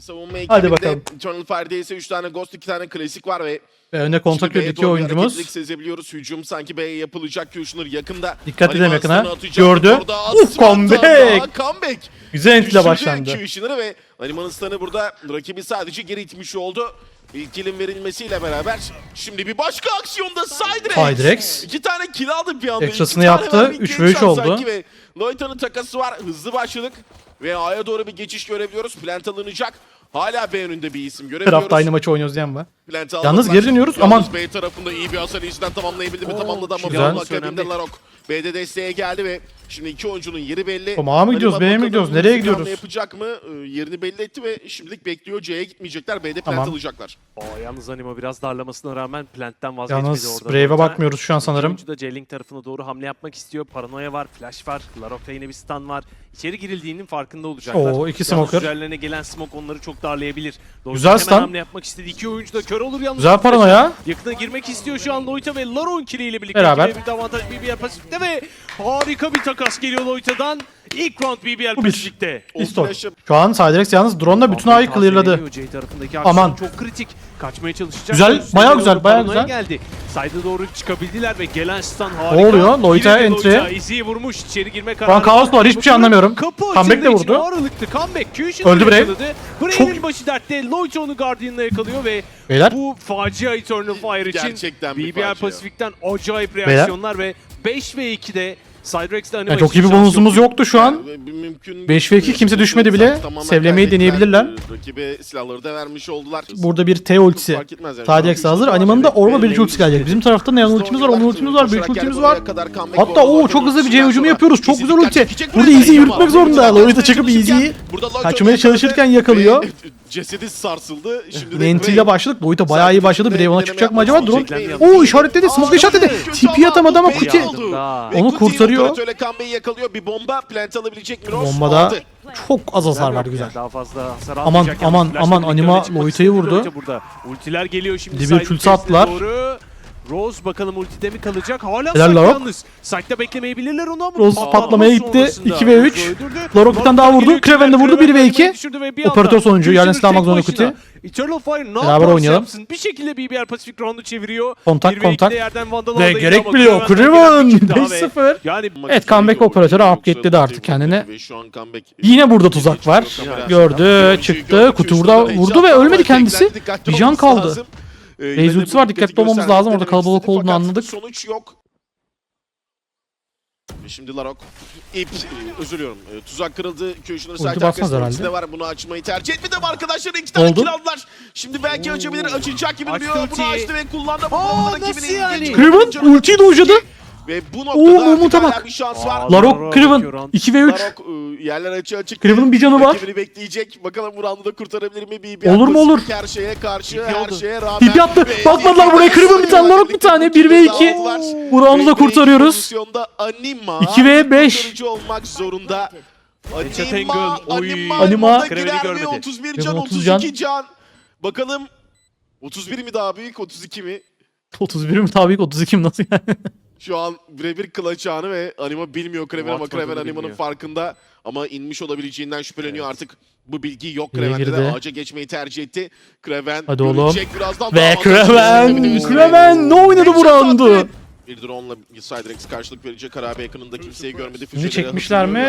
Savunma Hadi bakalım. Eternal Fire'de ise 3 tane Ghost, 2 tane klasik var ve Ve önde kontak Şimdi B'ye ediyor iki oyuncumuz. sezebiliyoruz. Hücum sanki B'ye yapılacak. Kushner yakında. Dikkat edelim yakına. Gördü. Uf, Asman'dan comeback. Comeback. Güzel entle başlandı. Kushner'ı ve Animanistan'ı burada rakibi sadece geri itmiş oldu. İlk kilin verilmesiyle beraber şimdi bir başka aksiyonda Cydrex. Cydrex. İki tane kill aldı bir anda. Tane yaptı. var, bir Üç genç ve üç var oldu. sanki Ve takası var. Hızlı başladık. Ve A'ya doğru bir geçiş görebiliyoruz. Plant alınacak. Hala B önünde bir isim görebiliyoruz. Tarafta aynı maçı oynuyoruz diyen var. Plant Yalnız geri dönüyoruz. Yalnız Aman. B tarafında iyi bir hasar işten tamamlayabildi mi? Tamamladı ama güzel. bunun akabinde. Larok. B'de desteğe geldi ve şimdi iki oyuncunun yeri belli. Oğlum, A'ya mı gidiyoruz, B'ye mi gidiyoruz, nereye bir gidiyoruz? yapacak mı? Ee, yerini belli etti ve şimdilik bekliyor. C'ye gitmeyecekler. B'de plant Tamam. alacaklar. Oo, yalnız Animo biraz darlamasına rağmen Plant'ten vazgeçmedi Yalnız orada. Brave'e Orta. bakmıyoruz şu an sanırım. oyuncu da J-Link tarafına doğru hamle yapmak istiyor. Paranoya var, flash var. Larok'ta yine bir stun var. İçeri girildiğinin farkında olacaklar. Oo, iki Yalnız smoker. Üzerlerine gelen smoke onları çok darlayabilir. Doğru, Güzel hemen stun. hamle yapmak istedi. İki oyuncu da kör olur yalnız. Güzel paranoya. Yakına girmek istiyor şu an Loita ve Laron kiliyle birlikte. Beraber. Bir avantaj BBL Pasifik'te ve harika bir takas geliyor Loita'dan. İlk round BBL Bu bir. Pasifik'te. O Pistol. flash'ı Şu an Cydrex yalnız drone'la bütün A'yı clearladı. Aman. Aman. çok kritik. Kaçmaya çalışacak. Güzel, Üstüne bayağı doğru güzel, bayağı paranoya güzel. geldi. Side'a doğru çıkabildiler ve gelen stun harika. Ne oluyor? Loita Yine de entry. Loita Easy'yi vurmuş. içeri girme kararı. kaos var hiçbir şey anlamıyorum. Kapı Comeback de açıldığı için vurdu. ağırlıklı. Comeback. Fusion Öldü Brave. yakaladı. Brave'in Çok- başı dertte. Loita onu Guardian'la yakalıyor ve Beyler bu facia Eternal Fire için Gerçekten bir BBL facia. Pasifik'ten acayip reaksiyonlar ve 5 ve 2'de Cydrex'te yani çok iyi bir bonusumuz yoktu şu an. Ve bir mümkün 5 ve iki kimse düşmedi bile. Sevlemeyi deneyebilirler. Ee, Rakibe silahları da vermiş oldular. Burada bir T ultisi. Üç hazır. Animanın da B'ye bir ultisi gelecek. Bizim tarafta Neon ultimiz var, onun ultimiz var, büyük ultimiz var. Hatta o çok hızlı bir C hücumu yapıyoruz. Çok güzel ulti. Burada Easy yürütmek zorunda. Loita çıkıp Easy'yi kaçmaya çalışırken yakalıyor. Cesedi sarsıldı. Şimdi Nenti ile başladık. Loita bayağı iyi başladı. Brave ona çıkacak mı acaba? Drone. Oo işaretledi. Smoke işaretledi. TP atamadı ama Kuti Onu Kuti'yi kurtarıyor. operatörle Kambe'yi yakalıyor. Bir bomba plant alabilecek mi? Bombada Aldı. çok az hasar var güzel. Daha fazla hasar Aman, almayacak. aman, aman, birlikte Anima çıkmak Loita'yı vurdu. Loita Burada. Ultiler geliyor şimdi. De side face'e attılar. Doğru. Rose bakalım ultide mi kalacak? Hala Helal Larok. yalnız. Side'da beklemeyebilirler onu ama Rose patlama patlamaya gitti. sonrasında 2 ve 3. Rose'u öldürdü. Larok bir tane daha vurdu. geliyor, Kraven de vurdu. Kraven 1 ve 2. düşürdü ve bir anda Operatör. Kushner Yani silah almak tek zorunda başına. Kuti. Eternal Fire ne Beraber yaparsa oynayalım. yapsın. Bir şekilde BBR Pacific round'u çeviriyor. Kontak, Bir ve kontak. ikide yerden Vandal Ve gerek ama biliyor. Kraven'den gelen bir Kraven kill daha ve 5-0. Yani Evet, comeback operatörü upgrade'ledi artık kendine. Ve şu an comeback- Yine burada tuzak var. Gördü, çıktı. Kutu burada vurdu ve ölmedi kendisi. Bir can kaldı. Raze ultisi var, dikkatli olmamız lazım. Orada kalabalık olduğunu anladık. Sonuç yok. Ve Şimdi Larok ip, e, özür diliyorum. E, tuzak kırıldı. Side basmaz arkasında de var. Bunu açmayı tercih etmedi ama arkadaşlar iki tane Oldu. kill aldılar. Şimdi belki açabilir. Açacak gibi duruyor. Bunu açtı ve kullandı. Bu bomba nasıl rakibinin yani? Kraven ultiyi dojladı. Ve bu Oo, noktada artık Umut'a hala bak. bir şans var. Aa, Larok, bakıyor 2 ve 3. Larok e, yerler açı açık. Kraven'ın bir canı var. Rakibini bekleyecek. Bakalım bu roundu da kurtarabilir mi? BBL Olur mu olur? Her şeye karşı, TP her oldu. şeye rağmen. TP attı. Bakmadılar buraya. Kraven bir tane, Larok bir tane. bir 1 ve kill 2. aldılar. Bu roundu da kurtarıyoruz. Pozisyonda Anima. 2 ve 5. kurtarıcı olmak zorunda. Anima. Anima, Anima. Mi? görmedi. 31 Kraven can, 30 can. 32 can. Bakalım 31 mi daha büyük, 32 mi? 31 mi tabii ki 32 mi nasıl yani? Şu an birebir kılıç anı ve Anima bilmiyor Kraven ama Atmadığını Kraven Anima'nın bilmiyor. farkında. Ama inmiş olabileceğinden şüpheleniyor Evet. artık. Bu bilgi yok Yine Kraven'de de girdi. ağaca geçmeyi tercih etti. Kraven Hadi oğlum. görecek birazdan. Ve daha avantajlı Kraven, Kraven ne oynadı bu Headshot roundu? attı. Bir drone'la Cydrex karşılık verecek. Harabe yakınında kimseyi görmedi. Füzeleri çekmişler mi?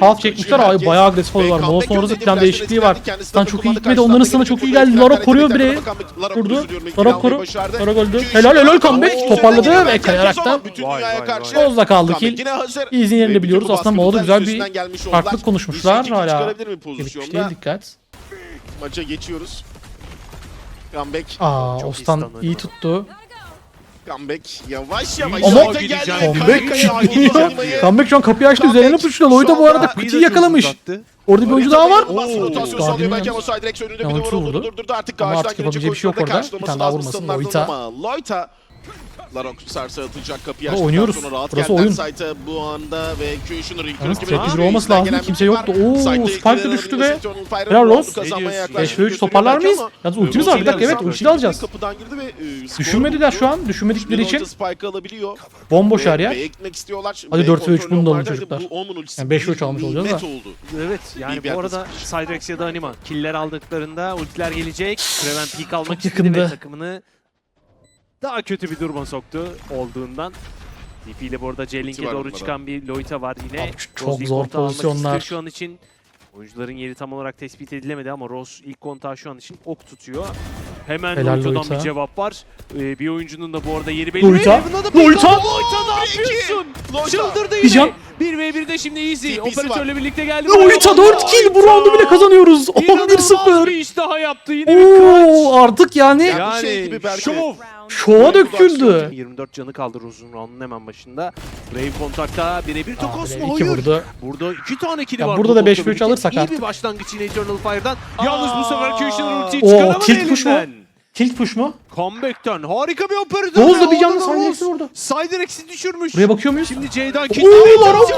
Half çekmişler. Ay bayağı agresif oluyorlar. Sonrası yok plan değişikliği var. De çok iyi gitmedi. Onların stunu çok iyi geldi. Larok koruyor bireyi. Vurdu. Larok koru. Larok öldü. Helal helal comeback. Toparladı ve kayaraktan. Bozda kaldı kill. Yine hazır. Easy'nin yerini Ve biliyoruz. Aslında Moğol'da güzel bir farklılık konuşmuşlar. Hala Yemiş değil pozisyonda? dikkat. Maça geçiyoruz. Comeback. Aa Ostan iyi tuttu. Comeback. Yavaş yavaş. Ama-. Comeback. Kaya- Comeback şu an kapıyı açtı üzerine Comeback pushladı. Loyda bu arada Kuti'yi yakalamış. Orada bir oyuncu daha var. Rotasyon sağlıyor belki ama yalnız. Cydrax önünde bir vurdu. olduğunu durdurdu. Artık Ama karşıdan artık gelecek yapabileceği bir şey yok oyuncuların da orada. Bir karşılaması tane daha lazım vurmasın Loita. Larok sarsa atacak kapıyı açtıktan oynuyoruz. sonra rahat Burası geldiler oyun. site'a bu anda ve Kushner ilk tek gibi bir olması lazım. Kimse yoktu. var. Oo, Site'da Spike de düştü ve helal olsun. kazanmaya Ne diyorsun? yaklaştı. 5 ve 3 toparlar mıyız? Yalnız ultimiz var. Bir dakika evet ultiyi alacağız. Kapıdan girdi ve e, Düşünmediler şu an. Düşünmedikleri için Spike alabiliyor. bomboş her yer. Hadi B 4 ve üç kontrolü bunu da alın çocuklar. Bu Omen ultisi Yani beş ve üç bir almış olacağız da. Evet yani bu arada. Cydrex ya da Anima killer aldıklarında ultiler gelecek. Kraven peak almak istedi ve takımını daha kötü bir duruma soktu olduğundan. TP ile bu arada J-Link'e doğru çıkan bir Loita var yine. Abi çok Rose zor pozisyonlar. Şu an için oyuncuların yeri tam olarak tespit edilemedi ama Rose ilk kontağı şu an için ok tutuyor. Hemen Helal Loita'dan Loita. bir cevap var. Ee, bir oyuncunun da bu arada yeri belli. Loita. Heaven'a da bir Loita. Loita ne yapıyorsun? Loita. Çıldırdı Bir can. yine. 1v1'de şimdi Easy. Operatörle birlikte geldi. Loita 4 kill bu roundu bile kazanıyoruz. İnanılmaz 11-0. bir iş daha yaptı. Yine. Oo artık yani Ya- bir şey gibi belki. şov. şova döküldü. 24 canı kaldı Rose'un round'un hemen başında. Brave kontakta birebir bile mı? iki Hayır. vurdu. Burada iki tane kill'i Ya var. burada bu da 5 topla ve üç birlikte. alırsak İyi artık. bir başlangıç yine Eternal Fire'dan. Yalnız bu sefer Kushner ultiyi çıkaramadı tilt push mu? Tilt push mu? Comeback'ten harika bir operatör. Oğuz da ve bir canlı Rose vurdu. Siderex'i düşürmüş. Buraya bakıyor muyuz? Şimdi C'den Oo, kilitlemeye Larok!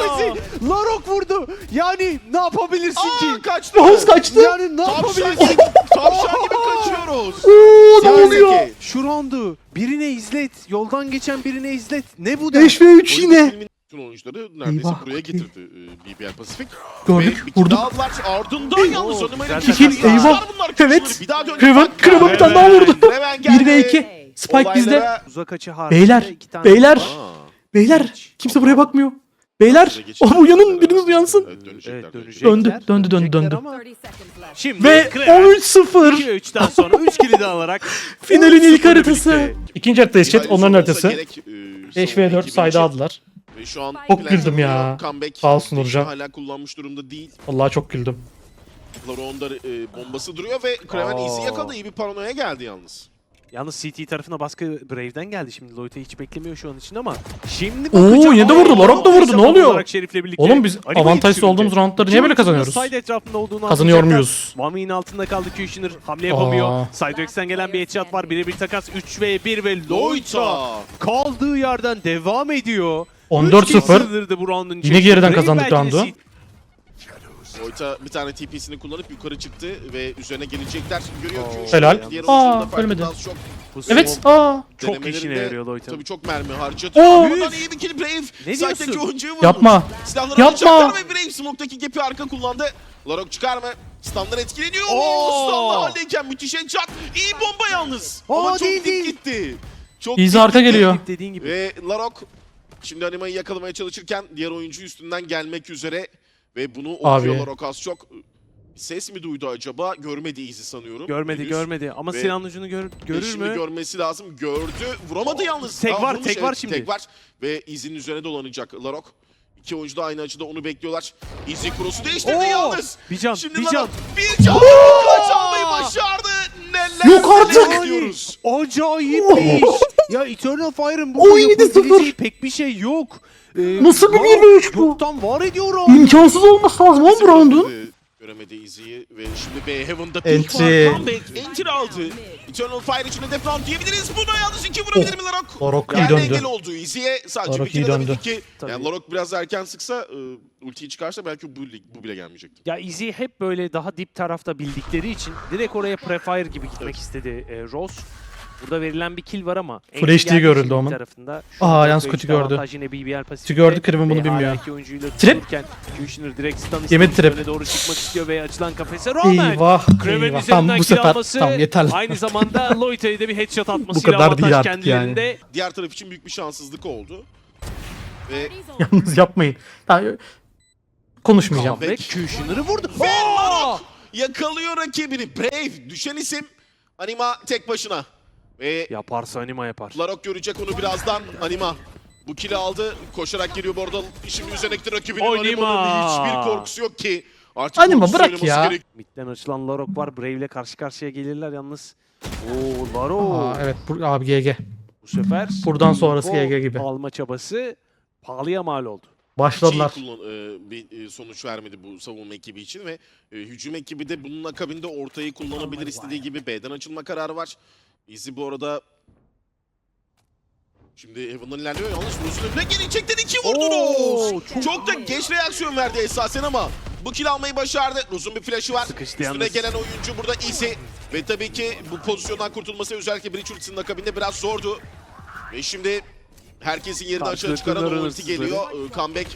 Larok vurdu. Yani ne yapabilirsin Aa, ki? kaçtı. Rose kaçtı. Yani ne Tavşan yapabilirsin? tavşan gibi kaçıyoruz. Oo ne oluyor? Şu roundu birine izlet. Yoldan geçen birine izlet. Ne bu da? 5 ve 3 oyun yine. Bütün oyuncuları neredeyse Eyvah. buraya getirdi e, BBL Pasifik. Gördük, Ve bir vurduk. daha aldılar. Ardından yalnız Oo, Animal'in güzel kill. takas. Eyvah. Bunlar Evet. Kushner'ı Bir daha döndü. Kraven, Kraven bir tane daha vurdu. Kraven geldi. 1 ve 2. Spike bizde. Olaylara- Uzak açı haricinde Beyler, iki tane beyler. Aa, Beyler kimse buraya bakmıyor. Beyler oğlum uyanın biriniz uyansın. Evet, dönecekler, Evet, dönecekler. Döndü, döndü, döndü, döndü. ama 30 seconds left. Şimdi Ve Kraven 13-0. 2-3'ten sonra 3 kill'i de alarak Finalin ilk 13-0'la haritası. İkinci haritadayız chat. Onların haritası. gerek, e, 5 savunma ve 4 ekibi sayda için. aldılar. Ve Şu an Çok güldüm ya. Comeback Sağ olsun işte Nurcan. Hala kullanmış durumda değil. Vallahi çok güldüm. Laron'da e, bombası duruyor ve Kraven Aa. easy yakaladı. İyi bir paranoya geldi yalnız. Yalnız CT tarafına baskı Brave'den geldi şimdi. Loyta hiç beklemiyor şu an için ama şimdi Oo, yine de vurdu, Aa, Larok da vurdu, ne oluyor? Şerif'le birlikte Oğlum biz düşürecek. olduğumuz roundları niye böyle kazanıyoruz? Side etrafında olduğunu Kazanıyor anlayacaklar. muyuz? Mami'nin altında kaldı Kushner. Hamle yapamıyor. Aa. Gelen bir headshot var. Birebir takas 3 ve 1 ve Loyta Loita. kaldığı yerden devam ediyor. 14-0. Üç kill sığdırdı bu roundun Yine geriden kazandık roundu. Loita bir tane TP'sini kullanıp yukarı çıktı ve üzerine gelecekler. Görüyor ki Oo. Helal. Aa, ölmedi. Evet. Aa. Çok işine yarıyor Loita'nın. Tabii çok mermi harcadı. Oo. Buradan iyi bir kill Brave. Ne diyorsun? oyuncuyu vurmuş. Yapma. Silahları Yapma. ve Brave smoke'daki gap'i arka kullandı. Larok çıkar mı? Standlar etkileniyor. Oo. Standlar haldeyken müthiş headshot. İyi bomba yalnız. Aa, Ama çok değil, dik gitti. Çok dik arka geliyor. Dediğin gibi. Ve Larok şimdi animayı yakalamaya çalışırken diğer oyuncu üstünden gelmek üzere ve bunu okuyor Abi. Larok az çok. Ses mi duydu acaba? Görmedi Easy sanıyorum. Görmedi Henüz. görmedi ama Ve- silahın ucunu gör, görür şimdi mü? görmesi lazım. Gördü. Vuramadı yalnız. Tek Aa, var, vurmuş, tek var evet, şimdi. Tek var. Ve Easy'nin üzerine dolanacak Larok. İki oyuncu da aynı açıda onu bekliyorlar. Easy cross'u değiştirdi Oo! yalnız. Bir can, Şimdi bir Larok can. Bir can. Kaç almayı başardı. Yok artık. diyoruz. Acayip bir iş. Ya Eternal Fire'ın burada 17-0. yapabileceği pek bir şey yok. Ee, Nasıl bir var- 23 bu? Yoktan var ediyor o. İmkansız olması lazım oğlum bu roundun. Göremedi- Easy'yi ve şimdi B Heaven'da Entry. pick var. Comeback. Entry aldı. Eternal Fire için hedef round diyebiliriz. Buna yalnız iki vurabilir mi Larok? Larok iyi döndü. engel oldu. Easy'ye sadece Larok bir kere döndü. bir iki. Tabii. Yani Larok biraz erken sıksa e, ultiyi çıkarsa belki bu, bu bile gelmeyecekti. Ya Easy hep böyle daha dip tarafta bildikleri için direkt oraya prefire gibi gitmek istedi e, Rose. Burada verilen bir kill var ama HD geldi görüldü Omen. tarafında. Aa, yalnız üçte gördü. yine BBL. Kötü gördü, Kraven bunu bilmiyor. Trip. Kushner direkt stun Yemedi istemiş, trip. doğru çıkmak istiyor ve açılan kafese rağmen Eyvah. Eyvah. Tamam bu sefer. alması, Tamam yeterli. aynı zamanda Loita'ya da bir headshot atmasıyla kadar avantaj değil artık kendilerinde. Diğer taraf için büyük bir şanssızlık oldu. Ve Yalnız yapmayın. Tamam, konuşmayacağım. Ve Kushner'ı vurdu. Ve! Larok yakalıyor rakibini. Brave düşen isim. Anima tek başına. Ve Yaparsa anima yapar. Larok görecek onu birazdan. Anima bu kili aldı. Koşarak geliyor bu arada. Şimdi üzerine gitti rakibinin Anima. Anima'nın hiçbir korkusu yok ki. Artık Anima, bırak ya. gerek. Mid'den açılan Larok var. Brave ile karşı karşıya gelirler yalnız. Oo Larok. Aa, evet bu, abi GG. Bu sefer Buradan sonrası GG gibi. alma çabası pahalıya mal oldu. Başladılar. Kullan- e, bir e, sonuç vermedi bu savunma ekibi için ve e, hücum ekibi de bunun akabinde ortayı kullanabilir istediği gibi B'den açılma kararı var. Easy bu arada Şimdi Evan'dan ilerliyor yalnız Rose'un önüne geri çekten iki vurdu Oo, Rose. Çok da geç reaksiyon verdi esasen ama bu kill almayı başardı. Rose'un bir flash'ı var. Sıkıştı Üstüne yalnız. gelen oyuncu burada Easy. Ve tabii ki bu pozisyondan kurtulması özellikle Breach ultisinin akabinde biraz zordu. Ve şimdi herkesin yerini açığa çıkaran o ulti geliyor. Ee, Comeback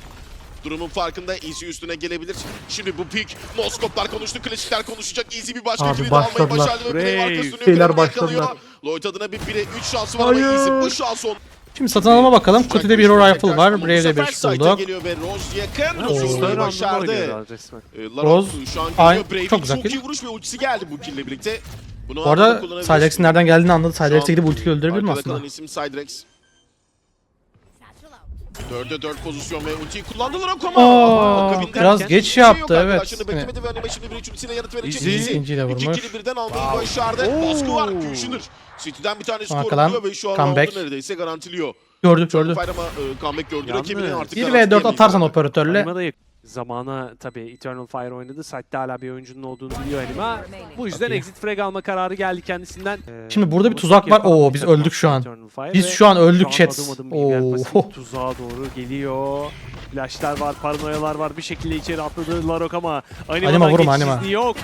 durumun farkında. Easy üstüne gelebilir. Şimdi bu pick. Noskoplar konuştu, klasikler konuşacak. Easy bir başka Abi almayı başladılar. başardı ve Brave arkasını Şeyler başladılar. Lloyd adına bir 1'e 3 şansı var ama Hayır. Easy bu şans on. Şimdi satın alma bakalım. Kutu'da bir rifle var. Brave'de bir bulduk. geliyor ve Rose yakın. Oo. Rose Roses'ları vurmayı random başardı. Ee, Rose, şu an ay, geliyor. Brave'in çok güzel kill. iyi vuruş ve ultisi geldi bu kille birlikte. Bunu Bu arada. Cydrex'in nereden geldiğini anladı. Cydrex'e gidip ultiyle öldürebilir mi arkada aslında? kalan isim Cydrex. Dörde dört pozisyon ve ultiyi kullandılar ama. Aa, akabinde biraz geç şey yok yaptı, evet. arkadaşını beklemedi ve animation'ı bir ultisiyle yanıt verecek. Easy. Easy. İkinciyle İki vurmuş. kili birden almayı başardı. Baskı var. Kushner. City'den bir tane skor Arkadan buluyor ve şu an comeback. round'u neredeyse garantiliyor. Gördü gördü. Fire ama e, comeback gördü. Yalnız Rakibini artık 1 v 4 garantiyemeyecek. atarsan operatörle yak- zamana tabii Eternal Fire oynadı. Site'de hala bir oyuncunun olduğunu biliyor Anima. Bu yüzden Çok iyi. exit frag alma kararı geldi kendisinden. Ee, Şimdi burada bir tuzak var. yapan Oo, biz öldük şu an. Eternal Fire Biz ve şu an öldük an chat. adım Oo. tuzağa doğru geliyor. Flashlar var, paranoyalar var. Bir şekilde içeri atladı Larok ama Anima'dan Anima vurma, geçiş Anima. izni yok.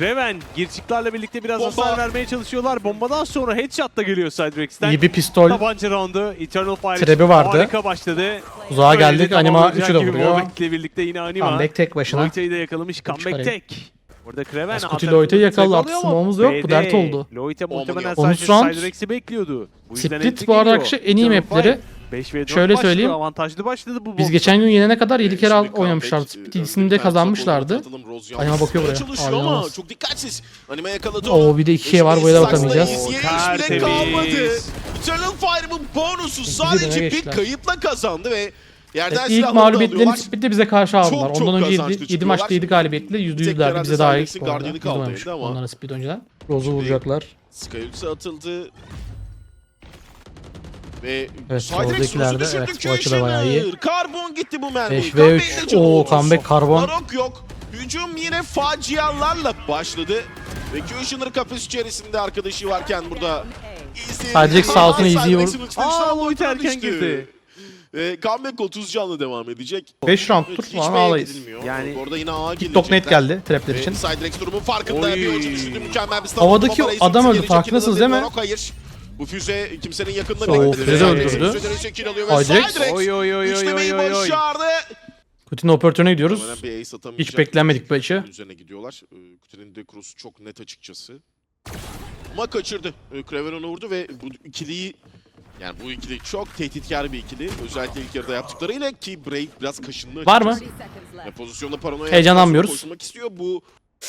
Reven girçiklerle birlikte biraz Bomba. hasar vermeye çalışıyorlar. Bombadan sonra headshot da geliyor Cydrex'ten. İyi bir pistol. Tabanca roundu. Eternal Fire Trebi için vardı. harika başladı. Uzağa geldik. Anima tamamlayacak 3'ü de gibi vuruyor. Birlikte yine Anima. Comeback tek başına. Loite'yi de yakalamış. Comeback tek. Burada Kraven Askuti Loite'yi yakaladı. smoke'umuz yok. Bu dert oldu. Loite muhtemelen sadece. Cydrex'i bekliyordu. Bu yüzden Split bu arada en iyi mapleri. Fire 5 ve 4 Şöyle başladı. söyleyeyim. Avantajlı başladı bu Biz geçen gün yenene kadar 7 kere oynamışlardı. ikisini de kazanmışlardı. Anima bakıyor buraya. Abi, ama çok dikkatsiz. Anima yakaladı Oo, bir de Ve ikiye var, şimdi buraya da hiç bile tertemiz. Eternal Fire'ın bonusu sadece bir kayıpla kazandı ve yerden Evet, ilk mağlubiyetlerini. Split'te bize karşı aldılar. Çok çok Ondan önce kazançlı 7, 7 çıkıyorlar. maçta 7 galibiyetle Tek %100'lerdi. herhalde Bize daha iyi. Guardian'ı Biz kaldı oynamıştık evde ama. Onlara Split önceden. Rose'u vuracaklar. Skyux atıldı. Ve Evet, soldakilerde, evet, bu açı da bayağı iyi. Karbon gitti bu mermi. 5 ve 3. Oo comeback karbon. Larok yok. Hücum yine facialarla başladı. Ve Kushner kafes içerisinde arkadaşı varken burada Easy. Cydrex sağ olsun. Cydrex'in uçtu. Aa, Lloyd erken girdi. Ve comeback 30 canlı devam edecek. 5 roundtur Hiç falan ağlayız. Yani- Orada yine A'ya TikTok net geldi trapler için. Ve Cydrex durumun farkında. Oy. Bir oyuncu düşürdü mükemmel bir stun. Havadaki adam öldü, farkındasınız değil mi? Hayır. Bu füze kimsenin yakınına bile füze de öldürdü. Füze kill alıyor ve Oy oy oy oy üçlemeyi oy oy. Kutu'nun operatörüne gidiyoruz. Hiç beklenmedik bu açı. Üzerine gidiyorlar. Ee, Kutu'nun de cross'u çok net açıkçası. Ama kaçırdı. Ee, Kraven onu vurdu ve bu ikiliyi yani bu ikili çok tehditkar bir ikili. Özellikle ilk yarıda yaptıklarıyla ki Brave biraz kaşındı. Var mı? Ya pozisyonda paranoya Heyecanlanmıyoruz. Koşmak istiyor. Bu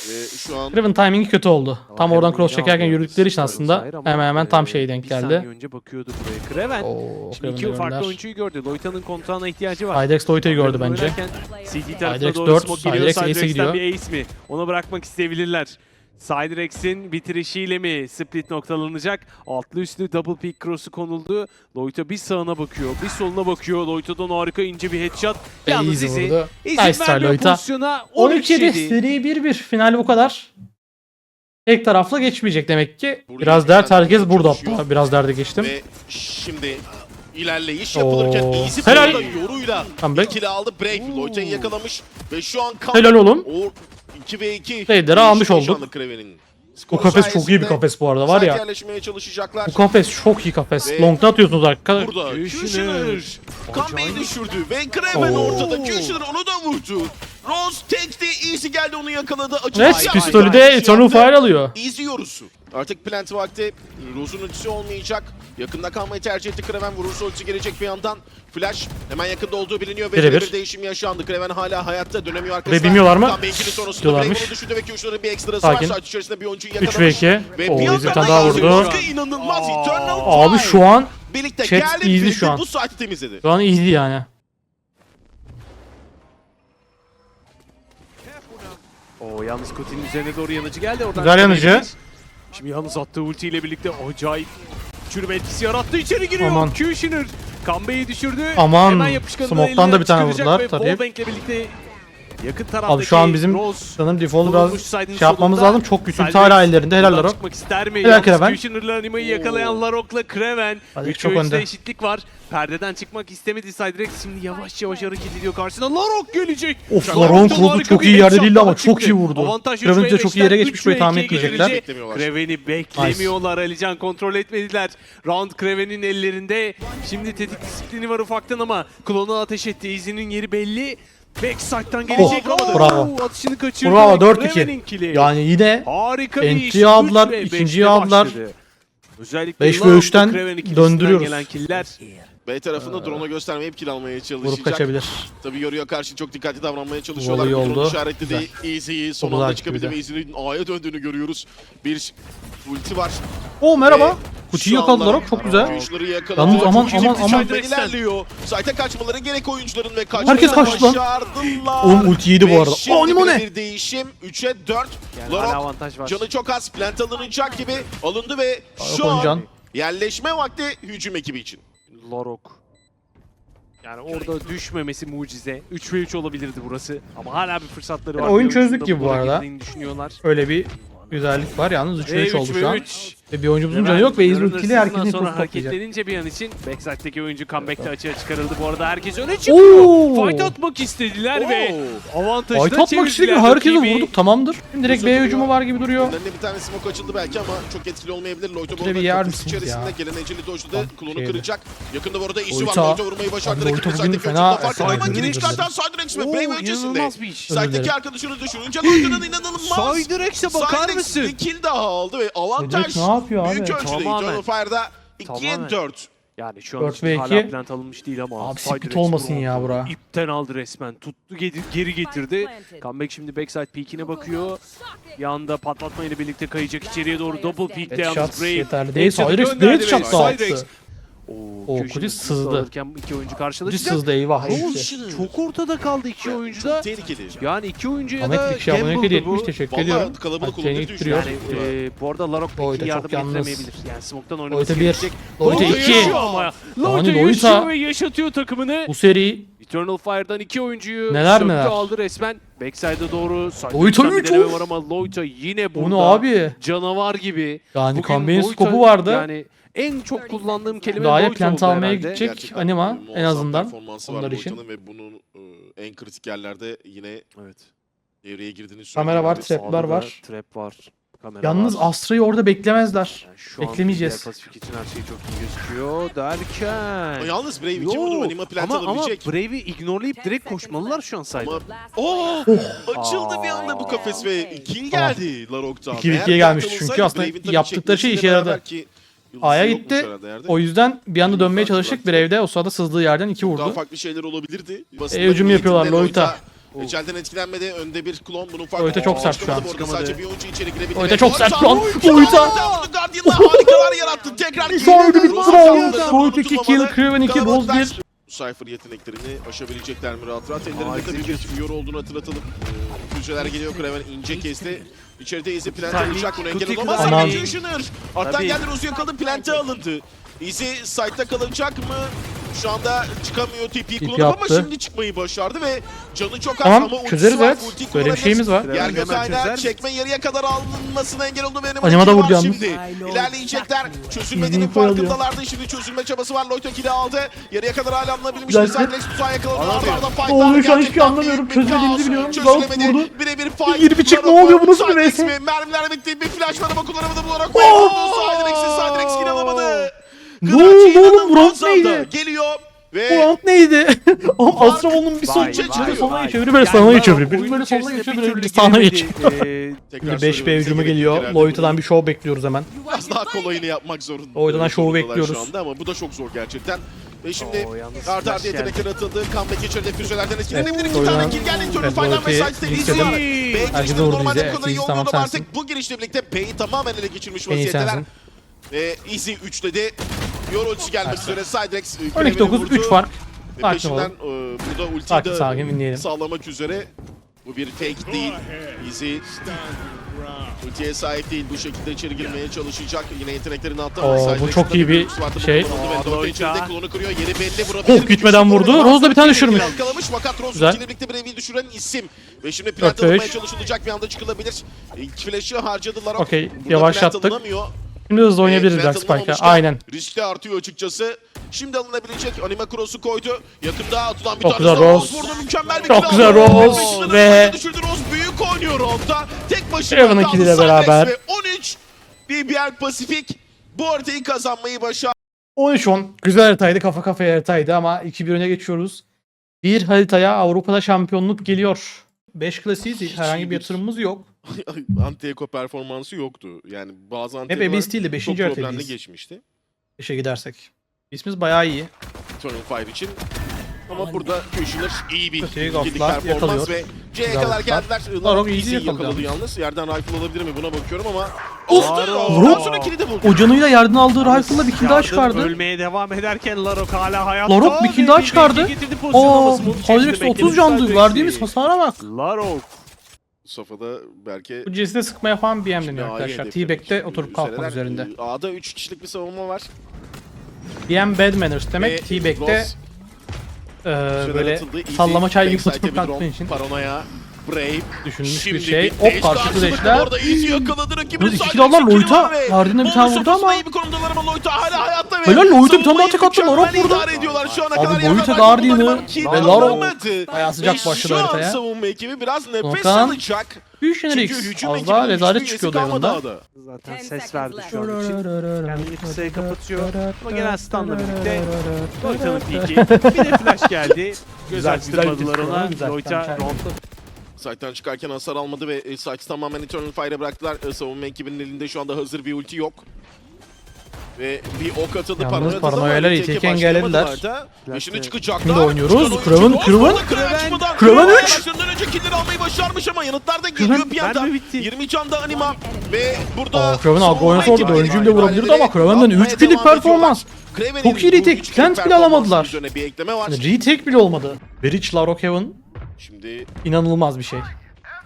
ve şu an Riven timingi kötü oldu. Tam oradan cross çekerken yürüdükleri için aslında hemen hemen tam e, şeye denk Bir geldi. saniye önce bakıyordu buraya. Kraven. Oo, Şimdi iki Kraven'ı farklı gönder. oyuncuyu gördü. Loita'nın kontağına ihtiyacı var. Cydrex Loite'yi gördü Kraven bence. oynarken CT tarafına Cydrex doğru dört, smoke geliyor. Cydrex ace'e gidiyor. bir ace mi? Ona bırakmak isteyebilirler. Cydrex'in bitirişiyle mi split noktalanacak? Altlı üstlü double pick cross'u konuldu. Loita bir sağına bakıyor, bir soluna bakıyor. Loita'dan harika ince bir headshot. Yalnız Easy izi, vurdu. izin Nice vermiyor Loita. pozisyona. 12 13 7 yedi. seri 1-1. Final bu kadar. Tek tarafla geçmeyecek demek ki. Buraya Biraz dert herkes burada hatta. Biraz derde geçtim. ve şimdi ilerleyiş yapılırken Oo. Easy Helal. yoruyla ikili aldı. Brave Loite'yi yakalamış ve şu an Helal oğlum. O 2 ve 2. Raider'ı almış olduk. Bu kafes çok iyi bir kafes bu arada var ya. Bu kafes çok iyi kafes. Ve- Long'da atıyorsunuz arkadaşlar. Burada Kushner. Kambe'yi düşürdü ve Kraven ortada. Kushner onu da vurdu. Rose tekti. Easy geldi onu yakaladı. Açık Rex açık pistolü de yaptı. Eternal Fire alıyor. Easy yorusu. Artık plant vakti. Rose'un ultisi olmayacak. Yakında kalmayı tercih etti Kraven. Vurursa ultisi gelecek bir yandan. Flash hemen yakında olduğu biliniyor ve Birebir. bir değişim yaşandı. Kraven hala hayatta dönemiyor arkasına. Ve bilmiyorlar mı? Comeback'inin sonrasında Diyorlarmış. Brave onu düşürdü ve Kushner'ın bir ekstrası Sakin. var. Saat içerisinde bir oyuncuyu 3 yakalamış. ve 2. Ve Oo bir yandan daha Easy vurdu. baskı inanılmaz. Eternal Abi Fire. şu an Birlikte Chat geldi. easy birlikte şu an. Bu saati temizledi. şu an easy yani. Oo yalnız Kuti'nin üzerine doğru yanıcı geldi. Oradan Güzel yanıcı. Şimdi yalnız attığı ultiyle birlikte acayip çürüme etkisi yarattı. İçeri giriyor. Aman. Kushner. Kambe'yi düşürdü. Aman. Hemen yapışkanını Smoke'tan da bir tane vurdular tabii. Wallbank'le birlikte Yakın taraftaki Abi şu an bizim Rose sanırım bulunmuş biraz şey yapmamız solunda. lazım. Çok güçlü hala ellerinde. Helal Larok. çıkmak ister mi? Helal Kraven. Kushner'la animayı yakalayan Larok'la Kraven. Hadi, 3 çok önde. eşitlik var. Perdeden çıkmak istemedi Siderex. Şimdi yavaş yavaş hareket ediyor karşısına. Larok gelecek. Of Laron kurdu çok iyi yerde değildi ama çok iyi vurdu. Avantaj Kraven üç de çok iyi yere geçmiş üç böyle ve tahmin etmeyecekler. gelecek. Beklemiyorlar. Kraven'i beklemiyorlar Alican kontrol etmediler. Round Kraven'in ellerinde. Şimdi tetik disiplini var ufaktan ama klonu ateş etti. İzinin yeri belli. Backside'dan gelecek Oh, ama bravo. atışını kaçırdı. Bravo Kraven'in 4-2. kili. Yani yine Harika bir Entry'yi aldılar, ikinciyi aldılar. Özellikle Beş ve Laro'nun üçten Kraven ikilisinden döndürüyoruz. Gelen killer. B tarafında drone'a göstermeyip kill almaya çalışacak. vurup kaçabilir. Tabii yoruya karşı çok dikkatli davranmaya çalışıyorlar. Volley Drone oldu. işaretledi. Easy'yi son anda güzel çıkabildi ve Easy'nin A'ya döndüğünü görüyoruz. Bir ulti var. Oo merhaba. Ve Kutuyu yakaladılar hop çok güzel. Oyuncuları yakaladı. Yalnız aman, aman, aman. ilerliyor. Site'e kaçmaları gerek oyuncuların ve kaçmayı Herkes kaçtı lan. Oğlum ulti yedi bu arada. Aa Nimone. Bir değişim. 3'e 4. Yani avantaj var. canı çok az. Plant alınacak gibi alındı ve şu an yerleşme vakti hücum ekibi için. Lorok. Yani orada düşmemesi mucize. 3 ve 3 olabilirdi burası. Ama hala bir fırsatları var. Yani oyun çözdük gibi bu arada. düşünüyorlar. Öyle bir güzellik var. Yalnız 3 3 Ve oldu üç şu ve az üç. Ve bir oyuncumuzun canı yok ve İzmir Runner ultiyle Season'dan herkesin sonra çok toplayacak. hareketlenince bir an için backside'deki oyuncu comeback'te açığa çıkarıldı. Bu arada herkes öne çıkıyor. Oo. Fight atmak istediler ve Oo. avantajı Fight da atmak istedik çevirdiler herkese rakibi. vurduk tamamdır. Şimdi direkt B hücumu var gibi duruyor. Önlerinde bir tane smoke açıldı belki ama çok etkili olmayabilir. Loyto bu arada bir yer misiniz içerisinde ya? gelen eceli dojladı. Tam Klonu şeyde. kıracak. Yakında bu arada işi var. Loyto vurmayı başardı. Abi Rakip Loyto bugün Saydaki fena ölçüde farkında ama saydırıyor. kilini çıkartan Siderex ve Oo, Brave öncesinde. inanılmaz bir iş. Dilerim. arkadaşını düşününce Loyto'nun inanılmaz. Sidrex'e bakar Siderex mısın? bir kill daha aldı ve avantaj ne yapıyor büyük abi? ölçüde. Tamamen. Eternal Fire'da 2'ye Tamamen. 4. Yani şu an Dört için ve hala iki. plant alınmış değil ama Abi split olmasın ya bura. İpten aldı resmen. Tuttu geri, geri getirdi. Comeback şimdi backside peek'ine bakıyor. Yanda patlatmayla birlikte kayacak içeriye doğru double peek'te yalnız Headshot Brave. yeterli değil. Headshot'ı Siderex gönderdi headshot ve attı. Oo, Oo, Kudis sızdı. alırken iki oyuncu karşılaşacak. sızdı eyvah. Rose çok ortada kaldı iki oyuncu da. Tehlikeli. Yani iki oyuncuya Ahmet da şey abone gamble'dı etmiş teşekkür Vallahi ediyorum. kalabalık seni olabilir ittiriyor. Yani e, bu arada Larok çok yardım yalnız. ettiremeyebilir. Yani smoke'tan oynaması gerekecek. Loyta Loyta iki. yaşıyor ama. Loyta Yani Loyta- yaşıyor ve yaşatıyor takımını. Bu seri Eternal Fire'dan iki oyuncuyu Neler söktü neler. aldı resmen. Backside'a doğru. Deneme of. var ama Loyta yine burada. bunu abi. Canavar gibi. Yani Loyta- skopu vardı. Yani en çok kullandığım kelime Daha Loyta plant oldu almaya herhalde. gidecek. Gerçekten anima, muazzam en azından performansı var onlar için. Ve bunun e, en kritik yerlerde yine Evet. devreye girdiğini Kamera var, söyleyebiliriz. trapler Sağda da var. Trap var. Kamera Yalnız var. Astra'yı orada beklemezler. Yani şu an beklemeyeceğiz. diğer Pasifik için her şey çok iyi gözüküyor derken. Yalnız Brave 2 Yo, vurdu. Anima plant ama, ama alabilecek. Brave'i ignorelayıp direkt koşmalılar şu an sayda. Ama Oo! Açıldı bir anda bu kafes ve kill geldi Larok'tan. 2 Eğer ikiye gelmiş plant çünkü alınsaydı aslında Brave'in tabii yaptıkları şey işe çekmesiyle yaradı. beraber ki A'ya yokmuş gitti. herhalde yerde. O yüzden bir anda dönmeye çalıştık. bıraktı. Brave'de o sırada sızdığı yerden 2 Daha vurdu. farklı şeyler olabilirdi. E, hücum yapıyorlar, Loyta. Ecelden etkilenmedi. Önde bir klon. Bunun farkı. Loyta çok sert şu Çıkamadı an. bu arada. Çıkamadı. Sadece bir oyuncu içeri girebildi. Loyta ve çok sert şu an. Loyta! Loyta Guardian'la harikalar yarattı. Tekrar Rose bravo. yanında Loyta 2 kill. Kraven 2, Boz Kalabalıklar 1. Cypher yeteneklerini aşabilecekler mi rahat rahat? Ellerinde tabii bir yor olduğunu hatırlatalım. Ee, Füzeler geliyor. Kraven ince kesti. İçeride Easy plant Timing, alacak. Bunu engel olamaz. Aman. Executioner. Arttan geldi. Rose yakaladı. Plant'e alındı. Easy site'da kalacak mı? Şu anda çıkamıyor TP kullanıp ama şimdi çıkmayı başardı ve canı çok az Tamam ama çözeriz evet. Böyle bir kullanabilir. şeyimiz var. Hemen çözer. çekme yarıya kadar alınmasına engel oldu benim. Animada vurdu yalnız. Şimdi ilerleyecekler. Çözülmediğinin farkındalardı. Şimdi çözülme çabası var. Loyto kili aldı. Yarıya kadar hala alınabilmiş. Güzel. Sidelex tuzağa yakaladı. Arda arda fightlar. Ne oluyor şu an hiçbir Gerçekten anlamıyorum. büyük bir Çözmediğimizi kaos. biliyorum. Çözülemedi. Rauf vurdu. Birebir fight. Bir bir çık, ne oluyor? Bu nasıl bir Sidelex vs? mi? Mermiler bitti. Bir flash var ama kullanamadı bu olarak. Oo! Sidelex'i Sidelex kill alamadı. Ne oldu oğlum? anda neydi? Geliyor. Bu Ve round neydi? Oğlum Astrovol'un bir son Vay, çeviri vay, sonuna geçiyor. Böyle Yani sana Larok geçiyor. Biri böyle içerisinde geçiyor. Böyle biri sana giremedi. geçiyor. Ee, tekrar Şimdi 5B söylememize hücuma gerek geliyor. herhalde bir show bekliyoruz hemen. Biraz daha kolayını yapmak zorunda. Loyta'dan şovu zorundalar bekliyoruz. Şu anda ama bu da çok zor gerçekten. Ve şimdi Oo, yalnız ardı flash ardı yetenekler atıldı. Comeback içeride füzelerden etkilenebilir. Evet, İki tane Loyta'dan- kill geldi. Turnu Evet, final Loyta'yı mesaisi ilk izliyor. dedim. B Herkes girişleri orada normalde izle. bu kadar iyi İkincisi tamam olmuyordu ama sensin. artık bu girişle birlikte B'yi tamamen ele geçirmiş En iyi vaziyetteler. sensin. Ve Easy 3'ledi. Yor ultisi gelmek üzere. Siderex e, 12-9 3 fark. Ve Sakin peşinden olalım. e, burada ultiyi Sakin de sakin dinleyelim. sağlamak üzere. Bu bir fake değil. Easy Ultiye sahip değil. Bu şekilde içeri girmeye çalışacak. Yine yeteneklerin altında. Oo, bu çok iyi bir şey. dörtte Loita. içeride klonu kırıyor. Yeri belli. Vurabilir. Hook gitmeden vurdu. Rose da bir tane düşürmüş. Yakalamış fakat Rose Güzel. ultiyle birlikte Brave'i düşüren isim. Ve şimdi plant Dörtte alınmaya üç. çalışılacak bir anda çıkılabilir. İlk flash'ı harcadılar. Okey, burada yavaşlattık. Şimdi hızlı oynayabiliriz Ee, plant Spike'a. alınmamışken Aynen. Risk de artıyor açıkçası. Şimdi alınabilecek Anima Cross'u koydu. Yakında atılan bir Çok tane güzel daha Rose. Vurdu mükemmel bir Çok güzel. Rose ve- düşürdü Rose büyük oynuyor roundda. Tek başına killiyle Cyrex beraber. Ve 13 BBL Pasifik bu haritayı kazanmayı başardı. 13-10. Güzel haritaydı. Kafa kafaya haritaydı ama 2-1 öne geçiyoruz. Bir haritaya Avrupa'da şampiyonluk geliyor. 5 klasiğiz. Hiç Herhangi bir- yatırımımız yok. Anti-Eko performansı yoktu. Yani bazı Hep anti Abyss değil de 5. çok problemli geçmişti. 5'e gidersek. İsmimiz bayağı iyi. Eternal Fire için. Ama burada Kushner iyi bir ikilik performans ve C'ye kadar geldiler. Larok easy yakaladı yakaladı yalnız. Yerden rifle alabilir mi buna bakıyorum ama. O canıyla yerden aldığı rifle'la bir kill daha çıkardı. Ölmeye devam ederken Larok hala hayatta. Larok bir kill daha çıkardı. Oo, bekledi 30 candı. Cybrex'i. Verdiğimiz hasara bak. Larok. Safa'da belki Bu CS'de sıkmaya falan BM deniyor arkadaşlar. T-Back'te oturup kalkmak üzerinde. A'da 3 kişilik bir savunma var. BM Bad Manners demek. T-Back'te Ross e, böyle sallama çay gibi bir kalktığın için Paranoya. Brave. düşünülmüş Şimdi bir şey. bir Hop karşılıklı deşler. Orada Easy yakaladı rakibini. Yalnız iki kill aldılar. ve Hardin'e bir tane vurdu ama- iyi bir konumdalar ama Loita hala hayatta ve Helal, Loita bir tane daha tek attı, Larok vurdu. idare ediyorlar şu ana Abi kullanılan kill ve. Larok bayağı sıcak başladı şu an haritaya. savunma ekibi biraz nefes alacak. Büyük Çünkü Şenerix. hücum Az daha rezalet çıkıyordu yanında. Zaten Ten ses verdi şu an için. Kendini kısaya kapatıyor. Ama gelen stunla birlikte Loita'nın piki. Bir de flash geldi. Göz Güzel, açtırmadılar güzel bir ona. Tamam, roundda Site'den çıkarken hasar almadı ve e, Site tamamen Eternal Fire'e bıraktılar. E, savunma ekibinin elinde şu anda hazır bir ulti yok. Ve bir ok atıldı. Yalnız paranoya paranoyalar İTK engellediler. Ve şimdi çıkacaklar. Şimdi oynuyoruz. Kraven, Kraven. Kraven çıkmadan. Kraven üç. Arkadaşlarından önce killleri almayı başarmış ama yanıtlar da geliyor bir bitti. 20 canda anima ve burada Aa, Kraven savunma Algoy'a sordu. ekibinin Dördüncüyle vurabilirdi ama Kraven'den yapmaya 3 killik performans. Çok iyi retake. Plant bile alamadılar. var. Retake bile olmadı. Beric, Larok Heaven Şimdi inanılmaz bir şey.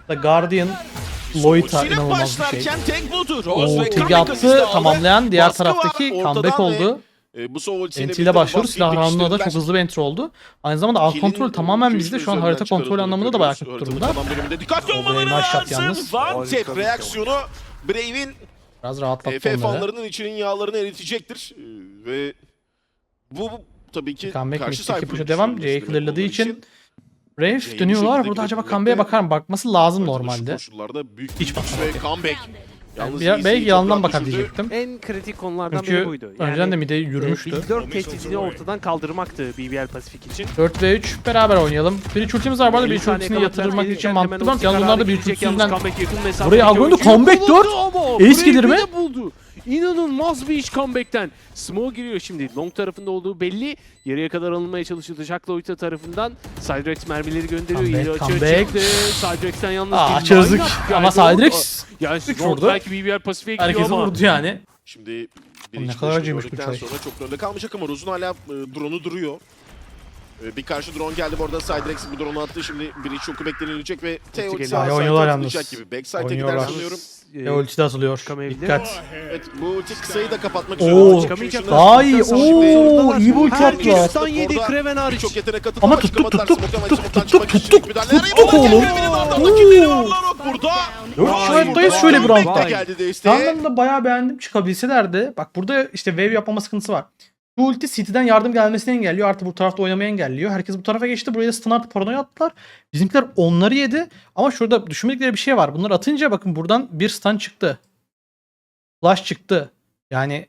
The Guardian, Loita Ultiyle inanılmaz bir şey. başlarken tek buldu. Rose O ve tigi attı. Tamamlayan diğer Baskı var taraftaki ortadan comeback ve, oldu. e, bu ile birlikte başlıyoruz. Silah roundunda da çok hızlı bir entry oldu. Aynı zamanda alt kontrol e, tamamen bizde. Şu an harita kontrol anlamında da bayağı kötü durumda. bölümünde dikkatli O olmaları shot lazım. yalnız. Harika bir reaksiyonu Brave'in Biraz e, rahatlattı F onları. fanlarının içinin yağlarını eritecektir. E, Ve bu bu tabii ki Comeback karşı Mystic'i sahip push'a oyuncusunun devam. olması C'yi demek clearladığı olduğu için Bir dönüyorlar. Burada acaba comeback'e bakar mı? Bakması lazım Şu normalde. koşullarda büyük Hiç bakmadı. ve comeback. Yalnız Bir, EC'yi belki yalandan bakar diyecektim. en kritik konulardan biri Çünkü buydu. önceden de mid'e yürümüştü. Big 4 tehditini ortadan kaldırmaktı BBL Pasifik için. 4 ve 3 beraber oynayalım. Bir ultimiz var bu arada. 50 Bir ultisini yatırmak için mantıklı. ulti Yalnız onlar da bir mesafedeki Buraya oyuncuyu comeback buldu dört. ama Ace Brave'i gelir mi? İnanılmaz bir iş comeback'ten. Smoke giriyor şimdi. Long tarafında olduğu belli. Yarıya kadar alınmaya çalışılacak Loita tarafından. Cydrex mermileri gönderiyor. Comeback, İyi açığa comeback. çıktı. Cydrex'ten yalnız Aa bir çözdük. line-up Ama. Cydrex Yani üç Round vurdu. belki BBL Pasifik'e gidiyor herkesi ama. vurdu yani. Şimdi birinci kadar koşu acıymış bu gördükten çay. sonra çok önde kalmayacak ama Rose'un hala e, drone'u duruyor. E, bir karşı drone geldi bu arada Cydrex bu drone'u attı şimdi biri çoku beklenilecek ve Teo geliyor. sağ Ay, oynuyorlar yalnız. gibi. Backside'e gider Oynuyorlar. sanıyorum. Ve ulti de. Çıkamayabilir. Dikkat. Evet bu ulti kısayı da kapatmak Oo, üzere. çıkamayacak. Daha iyi. Şimdi- Oo, iyi bir ulti Herkes stun yedi Kraven hariç. Birçok yetenek atıp Ama tuttuk, tuttuk, tuttuk, tuttuk, tuttuk, tuttuk oğlum. Oo. burada. Şuattayız burada şöyle bir de desteğe. Ben da bayağı beğendim çıkabilseler de. Bak burada işte wave yapmama sıkıntısı var. Bu ulti City'den yardım gelmesini engelliyor. Artı bu tarafta oynamayı engelliyor. Herkes bu tarafa geçti. Buraya da stun artı paranoya attılar. Bizimkiler onları yedi. Ama şurada düşünmedikleri bir şey var. Bunları atınca bakın buradan bir stun çıktı. Flash çıktı. Yani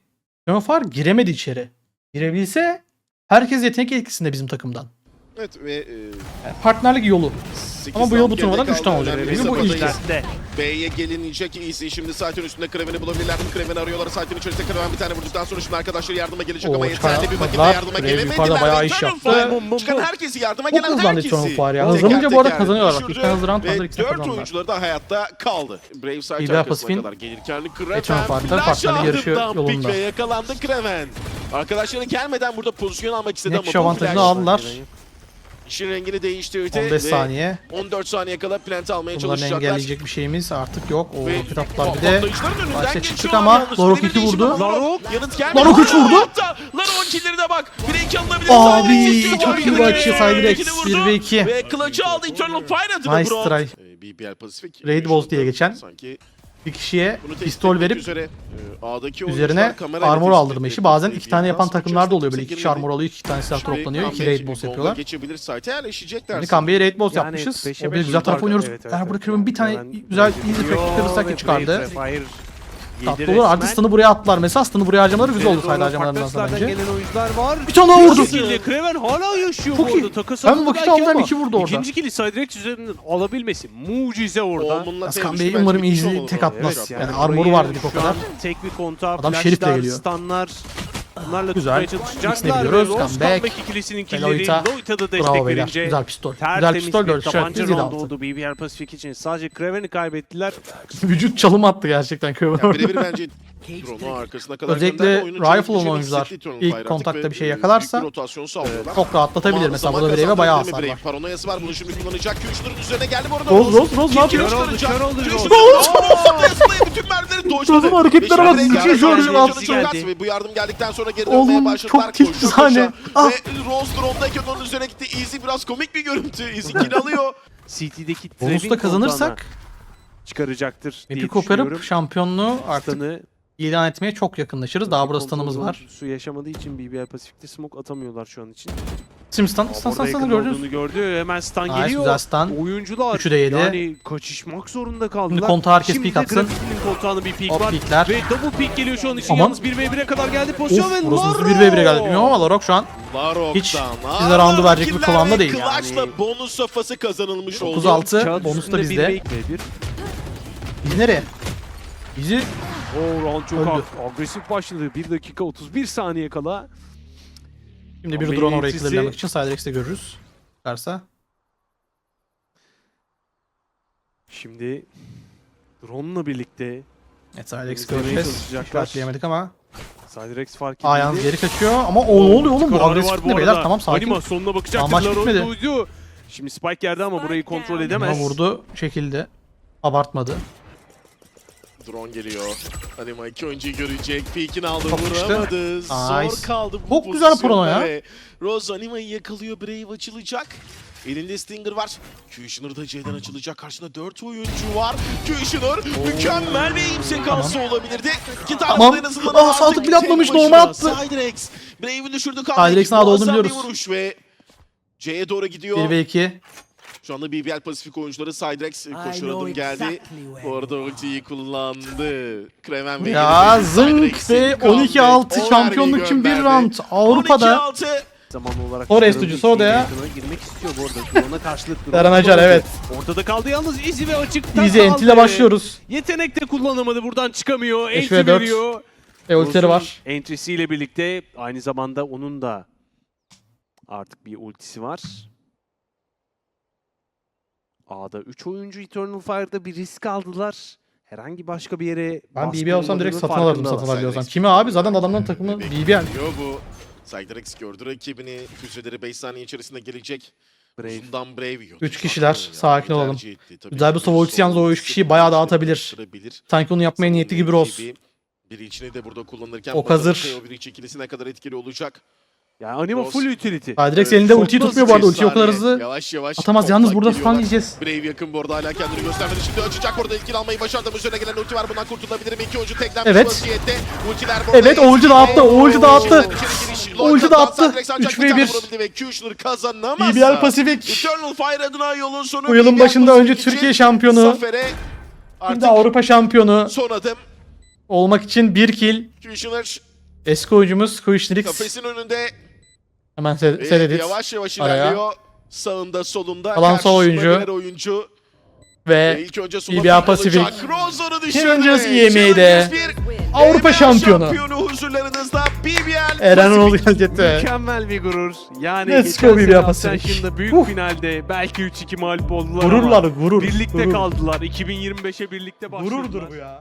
Jonafar giremedi içeri. Girebilse herkes yetenek etkisinde bizim takımdan. Evet ve e, Yani partnerlik yolu. Ama bu yıl round bu turnuvadan üç kaldı. tane olacak. Benim bu ilk. B'ye gelinecek Easy. Şimdi saatin üstünde Kraven'i bulabilirler mi? Kraven'i arıyorlar. Saatin içerisinde Kraven bir tane vurduktan sonra şimdi arkadaşları yardıma gelecek Oo, ama yeterli bir vakitte yardıma gelemediler. yukarıda bayağı iş yaptı. Çıkan herkesi yardıma Çok gelen hızlandı herkesi. Eternal Fire ya. Hızlanınca bu arada kazanıyorlar bak. İlk hızlı round Ve hazır ikisini 4 kazandılar. oyuncuları da hayatta kaldı. Brave bir arkasına kadar gelirken Kraven flash partnerlik aldı yolunda. ve yakalandı Kraven. Arkadaşları gelmeden burada pozisyon almak istedi ama bu avantajını flash aldılar. İşin rengini değiştirdi 15 ve saniye. 14 saniye kala plant almaya Bunların çalışacaklar. engelleyecek bir şeyimiz artık yok. O pitaplar bir de başta çıktık ama. Larok Birebir 2 değişim vurdu. Larok yanıt gelmedi. Larok üç vurdu. Hatta Larok'un killerine bak. Break alınabilir. Abi, çok killeri iyi bir açı Cyrex, İkini vurdu. bir ve iki. Ve clutch'ı aldı Eternal Fire adına Nice try. Ee, BBL Pasifik. Raid Boss diye geçen. Sanki bir kişiye bunu pistol verip üzere, e, A'daki üzerine armor aldırma işi. Bazen iki tane yapan takımlar da oluyor. Böyle iki kişi armor alıyor, iki tane silah toplanıyor, iki raid boss yapıyorlar. Şimdi Kambi'ye raid boss yapmışız. O bir güzel taraf oynuyoruz. evet. bırakıyorum bir tane güzel easy sakin çıkardı. Tatlı olur. Artık stun'ı buraya attılar. Mesela stun'ı buraya harcamaları güzel oldu sayda harcamalarından bence. gelen oyuncular var. Bir tane daha vurdu. şekilde Kraven hala yaşıyor Çok bu iyi. arada. Takas altındayken vakit aldım ama iki vurdu orada. İkinci kili Siderex üzerinden alabilmesi mucize orada. Askan Bey umarım easy tek atmaz. Yani armoru var dedik o kadar. Tek bir kontra, Adam şerifle geliyor. stunlar. Bunlarla Güzel. tutmaya çalışacaklar. ve. Rose Comeback. comeback ikilisinin killeri. Loita. Loita'da destek Bravo beyler. verince. Güzel pistol. Güzel Tertemiz pistol bir 4 tabanca işaretli 7 round altı. oldu BBR Pacific için. Sadece Kraven'i kaybettiler. Vücut çalım attı gerçekten orada. birebir bence drone'u arkasına kadar Özellikle rifle olan oyuncular ilk kontakta bir şey e, yakalarsa sağlıyorlar. Çok rahatlatabilir. Mesela burada Brave'e bayağı hasar var. Paranoyası var. Bunu şimdi kullanacak. Q'şunun üzerine geldi bu arada. Rose, Rose, Rose ne yapıyor? Kör oldu, kör oldu, Tesla'ya bütün mermileri dojladı. Bak, bu yardım geldikten sonra geri dönmeye başladılar. çok tilt sahne. Ah. Rose drone'dayken onun üzerine gitti. Easy biraz komik bir görüntü. Easy kill alıyor. CT'deki Bonus'ta Trevin kazanırsak çıkaracaktır diye map'i düşünüyorum. koparıp şampiyonluğu artık ilan etmeye çok yakınlaşırız. Daha burada stun'ımız kontrol var. Su yaşamadığı için BBR Pasifik'te smoke atamıyorlar şu an için. Şimdi stun, stun, stun, stun gördünüz. gördü. Hemen stun Nice, geliyor. güzel stun. Oyuncular Üçü de yedi. yani kaçışmak zorunda kaldılar. Şimdi kontağı herkes Şimdi peek de atsın. Graffiti'nin kontağında bir peek Hop var. peekler. Ve double peek geliyor şu an için. Aman. Yalnız 1v1'e kadar geldi pozisyon ve burası Laro! 1v1'e geldi. Bilmiyorum ama Larok şu an Larok'tan. Hiç size roundu verecek bir kıvamda değil. Clutch'la Yani- bonus safhası kazanılmış oldu. 9-6 Kağıt bonus da bizde. 1v1. Biz nereye? Bizi O round çok Öldü. ag- agresif başladı. 1 dakika 31 saniye kala. şimdi bir Ama drone oraya yöneticisi- kilirlemek için Cydrex'te görürüz. Çıkarsa. Şimdi drone'la birlikte Evet Cydrex Temizlemeye göreceğiz. çalışacaklar. İşaretleyemedik ama. Siderex fark Aa yalnız edildi. geri kaçıyor ama o ne oluyor oğlum bu Kararı agresif bu ne beyler arada. tamam sakin. Animasyonuna bakacaktır. Amaç Laro bitmedi. duydu. Şimdi Spike geldi ama burayı kontrol Ama edemez. vurdu çekildi. Abartmadı. Drone geliyor. Anima iki oyuncuyu görecek. Peek'ini aldı Çok işte. vuramadı. Zor Nice. kaldı bu Çok güzel prono ya. Rose Anima'yı yakalıyor. Brave açılacak. Elinde Stinger var. Kushner da C'den açılacak. Karşında 4 oyuncu var. Kushner mükemmel bir aim sekansı olabilirdi. İki Tamam. en azından Aa, artık bile atmamış, normal attı. Cydrex. Brave'i düşürdü. Cydrex'in ağda olduğunu bir biliyoruz. vuruş ve C'ye doğru gidiyor. 1 ve 2. Şu anda BBL Pasifik oyuncuları Cydrex koşu adım geldi. Bu arada ultiyi kullandı. Kremen ve Ya zınk ve comeback 12-6 o şampiyonluk için bir round. Avrupa'da 12-6. Zaman olarak çıkarıldı. stüdyosu odaya. İkinci yakına girmek istiyor bu arada. Drone'a karşılık drone Eren Acar evet. Ortada kaldı yalnız Easy ve açıkta Easy kaldı. Enti ile başlıyoruz. Yetenek de kullanamadı. Buradan çıkamıyor. Dört. veriyor. E ultileri var. Entry'siyle birlikte aynı zamanda onun da artık bir ultisi var. A'da 3 oyuncu Eternal Fire'da bir risk aldılar. Herhangi başka bir yere Ben BB alsam direkt satın alırdım satın. Cydrex. Kimi abi? Zaten adamların takımı BB. Diyor bu. Cydrex gördü rakibini. Füzeleri 5 saniye içerisinde gelecek. Brave. Uzundan Brave yiyor. Üç kişiler, sakin olalım. Etti. Tabii Güzel bir ultisi yalnız o üç kişiyi bayağı dağıtabilir. Sanki onu yapmaya niyetli gibi Rose. Biri içini de burada kullanırken Ok hazır. O biri ikilisi ne kadar etkili olacak. Yani anima Rose. full utility. Cydrex Evet, elinde çok ultiyi tutmuyor bu arada. Ultiyi o kadar hızlı Yavaş yavaş. atamaz. Yalnız burada stun geliyorlar. yiyeceğiz. Brave yakın bu arada hala kendini göstermedi. Şimdi açacak burada ilk kill almayı başardı. Üzerine gelen ulti var. Bundan kurtulabilir mi? İki oyuncu teklenmiş Evet. vaziyette. Ultiler burada. Evet, o ulti dağıttı, o ulti dağıttı. O ulti dağıttı. Cydrex ancak Üç bir ve tane bir. vurabildi Ve Kushner kazanamazsa. BBL Pasifik. Eternal Fire adına yolun sonu. Bu yılın BBL başında önce için Türkiye şampiyonu, Zafere Şimdi artık Avrupa şampiyonu son adım. olmak için bir kill. Eski oyuncumuz Kuishnrix. kafesin önünde. Hemen se- seyredit. Yavaş yavaş Araya. ilerliyor. Sağında solunda. Sol Karşısında oyuncu. birer oyuncu. Ve Ve ilk önce BBL Pasifik. Rozo'nu düşürdü. EME'de Challenges bir Avrupa EMEA şampiyonu. şampiyonu huzurlarınızda BBL Eren Pasifik. Oğlu gelecekti. Mükemmel bir gurur. Yani Let's geçen go sene BBL Ascension'da Pacific. büyük Huh. finalde belki 3-2 mağlup oldular Gururlar ama gurur. birlikte gurur. kaldılar. 2025'e birlikte başladılar. Gururdur bu ya.